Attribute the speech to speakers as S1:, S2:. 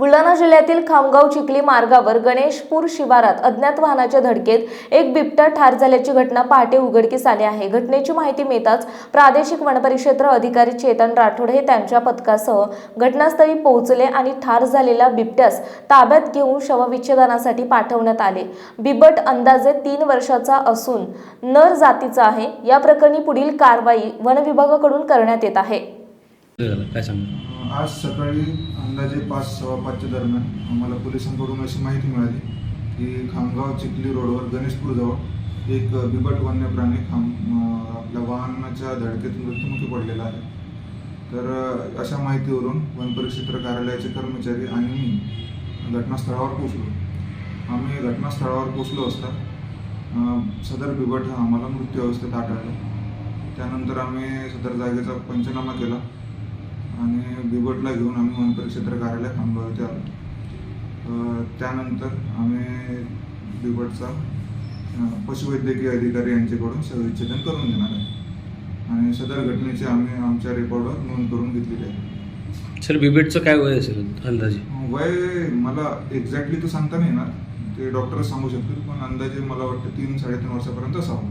S1: बुलढाणा जिल्ह्यातील खामगाव चिखली मार्गावर गणेशपूर शिवारात अज्ञात वाहनाच्या धडकेत एक बिबट्या ठार झाल्याची घटना पहाटे उघडकीस आली आहे. घटनेची माहिती मिळताच प्रादेशिक वनपरिक्षेत्र अधिकारी चेतन राठोड हे त्यांच्या पथकासह घटनास्थळी पोहोचले आणि ठार झालेल्या बिबट्यास ताब्यात घेऊन शवविच्छेदनासाठी पाठवण्यात आले. बिबट अंदाजे तीन वर्षाचा असून नर जातीचा आहे. या प्रकरणी पुढील कारवाई वनविभागाकडून करण्यात येत आहे.
S2: झालं काय सांगा?
S3: आज सकाळी अंदाजे पाच सव्वा पाचच्या दरम्यान आम्हाला पोलिसांकडून अशी माहिती मिळाली की खामगाव चिखली रोडवर गणेशपूरजवळ एक बिबट वन्य प्राणी खाम अं, आपल्या वाहनाच्या धडकेत मृत्युमुखी पडलेला आहे. तर अं, अशा माहितीवरून वनपरिक्षेत्र कार्यालयाचे कर्मचारी आणि मी घटनास्थळावर पोचलो आम्ही घटनास्थळावर पोचलो असता अं, सदर बिबट हा आम्हाला मृत्यू अवस्थेत आढळला. त्यानंतर आम्ही सदर जागेचा पंचनामा केला. आणि बिबटला घेऊन आम्ही वनपरिक्षेत्र कार्यालय खामगाव येथे आलो त्यानंतर आम्ही बिबटचा पशुवैद्यकीय अधिकारी यांच्याकडून शवविच्छेदन करून घेणार आहे. आणि सदर घटनेची आम्ही आमच्या रेकॉर्डवर नोंद करून घेतलेली आहे.
S2: सर बिबेटचं काय वय असेल अंदाजे?
S3: वय मला एक्झॅक्टली तर सांगता नाही येणार. ते डॉक्टर सांगू शकतील पण अंदाजे मला वाटतं तीन साडेतीन वर्षापर्यंत असावं.